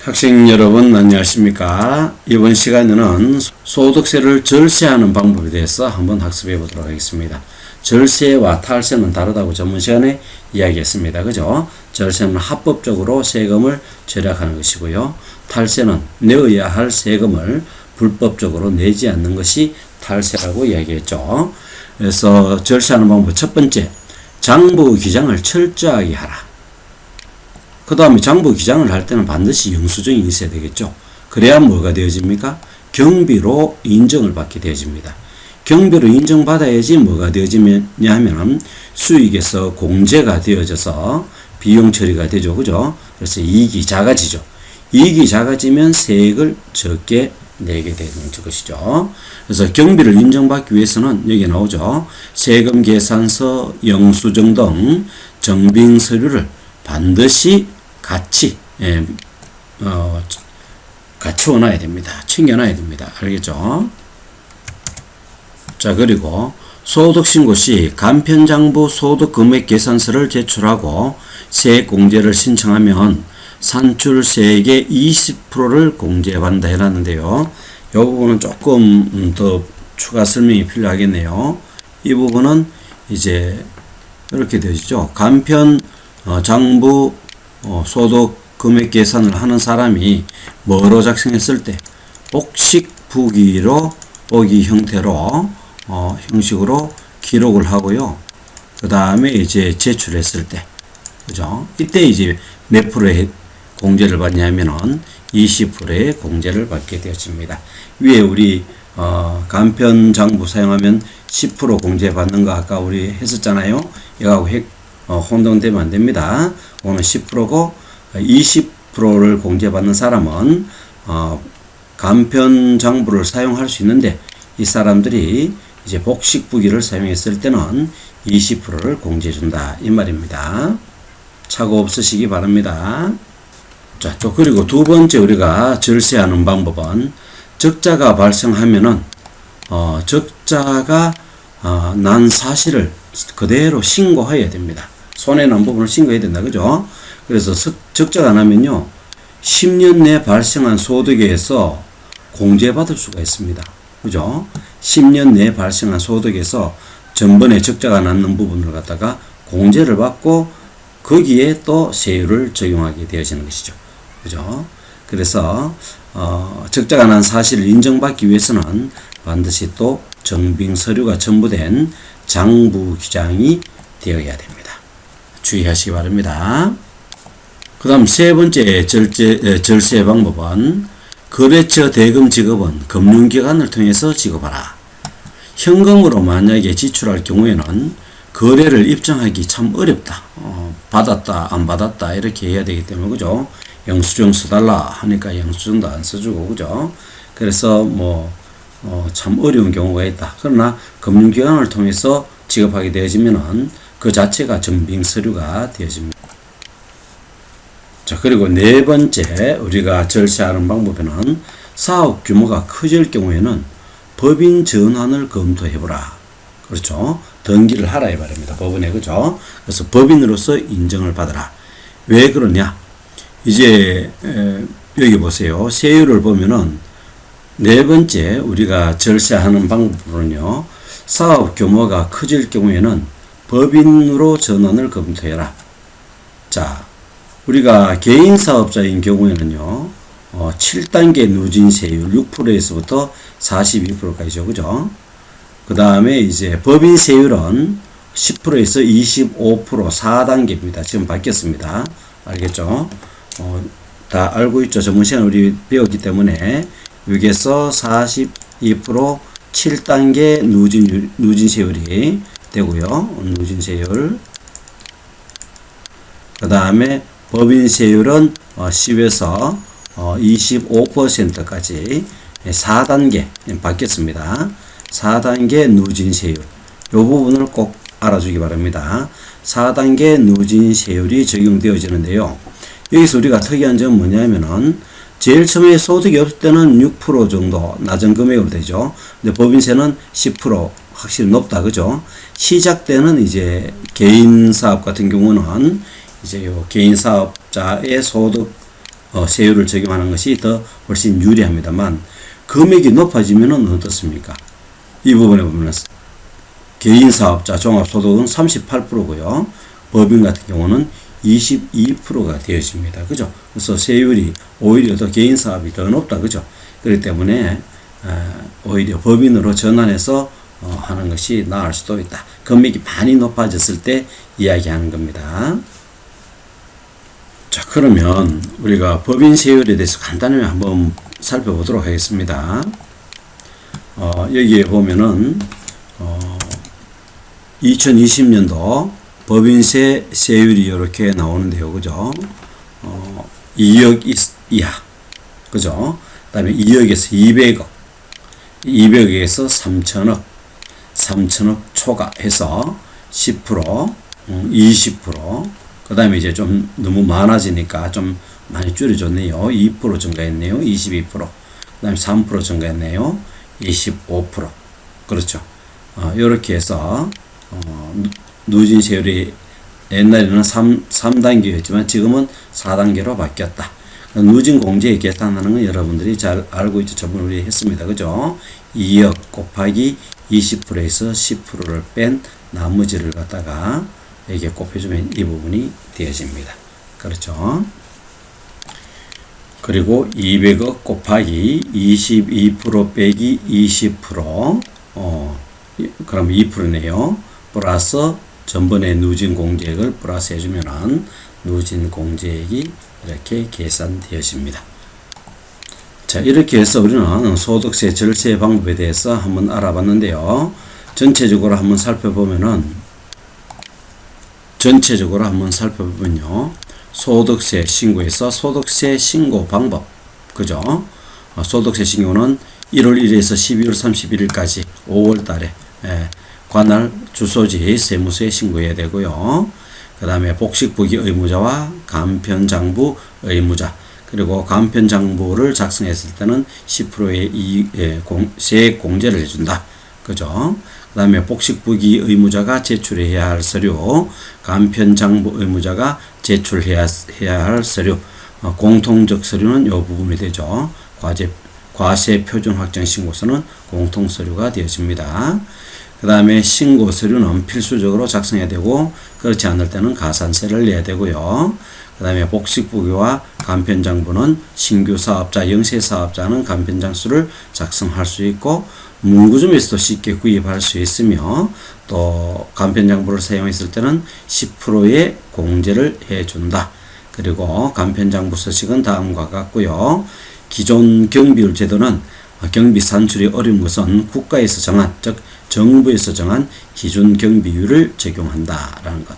학생 여러분 안녕하십니까? 이번 시간에는 소득세를 절세하는 방법에 대해서 한번 학습해 보도록 하겠습니다. 절세와 탈세는 다르다고 전문 시간에 이야기했습니다. 그죠? 절세는 합법적으로 세금을 절약하는 것이고요. 탈세는 내어야 할 세금을 불법적으로 내지 않는 것이 탈세라고 이야기했죠. 그래서 절세하는 방법 첫 번째, 장부 기장을 철저하게 하라. 그 다음에 장부 기장을 할 때는 반드시 영수증이 있어야 되겠죠. 그래야 뭐가 되어집니까? 경비로 인정을 받게 되어집니다. 경비로 인정받아야지 뭐가 되어지냐 하면 수익에서 공제가 되어져서 비용 처리가 되죠. 그죠? 그래서 이익이 작아지죠. 이익이 작아지면 세액을 적게 내게 되는 것이죠. 그래서 경비를 인정받기 위해서는 여기 나오죠. 세금 계산서, 영수증 등 정빙 서류를 반드시 같이 예, 어, 같이 원놔야 됩니다. 챙겨 놔야 됩니다. 알겠죠? 자 그리고 소득신고 시 간편장부 소득금액 계산서를 제출하고 세액공제를 신청하면 산출세액의 20%를 공제받는다 해놨는데요. 이 부분은 조금 음, 더 추가 설명이 필요하겠네요. 이 부분은 이제 이렇게 되죠. 간편 어, 장부 어, 소득 금액 계산을 하는 사람이 뭐로 작성했을 때 복식 부기로 보기 형태로 어, 형식으로 기록을 하고요. 그 다음에 이제 제출했을 때, 그죠? 이때 이제 몇 프로의 공제를 받냐면은 20%의 공제를 받게 되어집니다. 위에 우리 어, 간편 장부 사용하면 10% 공제 받는 거 아까 우리 했었잖아요. 이거하고 핵, 어, 혼동되면 안 됩니다. 오늘 10%고 20%를 공제받는 사람은 어, 간편 장부를 사용할 수 있는데 이 사람들이 이제 복식 부기를 사용했을 때는 20%를 공제해 준다 이 말입니다. 착오 없으시기 바랍니다. 자, 또 그리고 두 번째 우리가 절세하는 방법은 적자가 발생하면은 어, 적자가 어, 난 사실을 그대로 신고해야 됩니다. 손해 난 부분을 신고해야 된다. 그죠? 그래서 적자가 나면요. 10년 내 발생한 소득에서 공제받을 수가 있습니다. 그죠? 10년 내에 발생한 소득에서 전번에 적자가 났는 부분을 갖다가 공제를 받고 거기에 또 세율을 적용하게 되어지는 것이죠. 그죠? 그래서 어, 적자가 난 사실을 인정받기 위해서는 반드시 또 정빙 서류가 첨부된 장부 기장이 되어야 됩니다. 주의하시기 바랍니다. 그 다음 세 번째 절제, 절세 방법은 거래처 대금 지급은 금융기관을 통해서 지급하라. 현금으로 만약에 지출할 경우에는 거래를 입증하기 참 어렵다. 어, 받았다, 안 받았다, 이렇게 해야 되기 때문에, 그죠? 영수증 써달라 하니까 영수증도 안 써주고, 그죠? 그래서 뭐, 어, 참 어려운 경우가 있다. 그러나 금융기관을 통해서 지급하게 되어지면은 그 자체가 증빙 서류가 되어집니다. 자, 그리고 네 번째 우리가 절세하는 방법에는 사업 규모가 커질 경우에는 법인 전환을 검토해 보라. 그렇죠. 등기를 하라 이 말입니다. 법원에 그죠. 그래서 법인으로서 인정을 받아라. 왜 그러냐? 이제 에, 여기 보세요. 세율을 보면은 네 번째 우리가 절세하는 방법으로는요. 사업 규모가 커질 경우에는 법인으로 전환을 검토해라. 자, 우리가 개인 사업자인 경우에는요. 어, 7단계 누진 세율 6%에서부터 42%까지죠. 그죠? 그 다음에 이제 법인 세율은 10%에서 25% 4단계입니다. 지금 바뀌었습니다. 알겠죠? 어, 다 알고 있죠. 전문 시간 우리 배웠기 때문에 여기에서 42% 7단계 누진, 누진 세율이 되고요. 누진세율. 그 다음에 법인세율은 10에서 25%까지 4단계 바뀌었습니다. 4단계 누진세율. 이 부분을 꼭 알아주기 바랍니다. 4단계 누진세율이 적용되어지는데요. 여기서 우리가 특이한 점은 뭐냐면은 제일 처음에 소득이 없을 때는 6% 정도 낮은 금액으로 되죠. 근데 법인세는 10% 확실히 높다. 그죠? 시작 때는 이제 개인 사업 같은 경우는 이제 요 개인 사업자의 소득 어, 세율을 적용하는 것이 더 훨씬 유리합니다만 금액이 높아지면은 어떻습니까? 이 부분에 보면 개인 사업자 종합소득은 38%고요. 법인 같은 경우는 22%가 되어집니다. 그죠? 그래서 세율이 오히려 더 개인 사업이 더 높다. 그죠? 그렇기 때문에 어, 오히려 법인으로 전환해서 어, 하는 것이 나을 수도 있다. 금액이 많이 높아졌을 때 이야기하는 겁니다. 자, 그러면 우리가 법인 세율에 대해서 간단히 한번 살펴보도록 하겠습니다. 어, 여기에 보면은 어, 2020년도 법인세 세율이 이렇게 나오는데요. 그죠? 어, 2억 이하. 그죠? 그 다음에 2억에서 200억. 200억에서 3천억. 3천억 초과해서 10%, 음, 20%. 그 다음에 이제 좀 너무 많아지니까 좀 많이 줄여줬네요. 2% 증가했네요. 22%. 그 다음에 3% 증가했네요. 25%. 그렇죠. 어, 이렇게 해서, 어, 누- 누진 세율이 옛날에는 3, 3단계였지만 지금은 4단계로 바뀌었다. 누진 공제에 계산하는 건 여러분들이 잘 알고 있죠. 저번에 우리 했습니다. 그죠? 2억 곱하기 20%에서 10%를 뺀 나머지를 갖다가 여기에 곱해주면 이 부분이 되어집니다. 그렇죠? 그리고 200억 곱하기 22% 빼기 20% 어, 이- 그럼 2%네요. 플러스 전번에 누진 공제액을 플러스 해주면은 누진 공제액이 이렇게 계산되어집니다. 자, 이렇게 해서 우리는 소득세 절세 방법에 대해서 한번 알아봤는데요. 전체적으로 한번 살펴보면은 전체적으로 한번 살펴보면요. 소득세 신고에서 소득세 신고 방법. 그죠? 어, 소득세 신고는 1월 1일에서 12월 31일까지 5월 달에 예, 관할 주소지 세무서에 신고해야 되고요. 그 다음에 복식부기 의무자와 간편장부 의무자 그리고 간편장부를 작성했을 때는 10%의 이, 예, 공, 세액 공제를 해준다. 그죠? 그 다음에 복식부기 의무자가 제출해야 할 서류, 간편장부 의무자가 제출해야 해야 할 서류, 어, 공통적 서류는 이 부분이 되죠. 과제, 과세 표준 확정 신고서는 공통 서류가 되어집니다. 그 다음에 신고 서류는 필수적으로 작성해야 되고 그렇지 않을 때는 가산세를 내야 되고요. 그 다음에 복식부기와 간편장부는 신규 사업자, 영세 사업자는 간편장수를 작성할 수 있고 문구점에서도 쉽게 구입할 수 있으며 또 간편장부를 사용했을 때는 10%의 공제를 해준다. 그리고 간편장부 서식은 다음과 같고요. 기존 경비율 제도는 경비 산출이 어려운 것은 국가에서 정한, 즉 정부에서 정한 기준 경비율을 적용한다라는 것.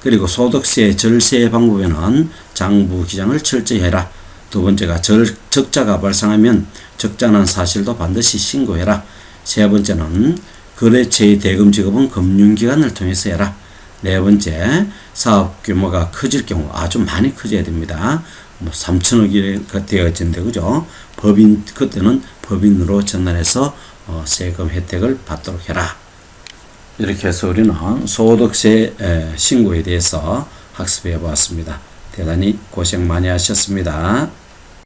그리고 소득세 절세 방법에는 장부 기장을 철저히 해라. 두 번째가 절, 적자가 발생하면 적자는 사실도 반드시 신고해라. 세 번째는 거래처의 대금 지급은 금융기관을 통해서 해라. 네 번째, 사업 규모가 커질 경우 아주 많이 커져야 됩니다. 뭐 3천억이 되어진데 그죠? 법인 그때는 법인으로 전환해서 어, 세금 혜택을 받도록 해라. 이렇게 해서 우리는 소득세 에, 신고에 대해서 학습해 보았습니다. 대단히 고생 많이 하셨습니다.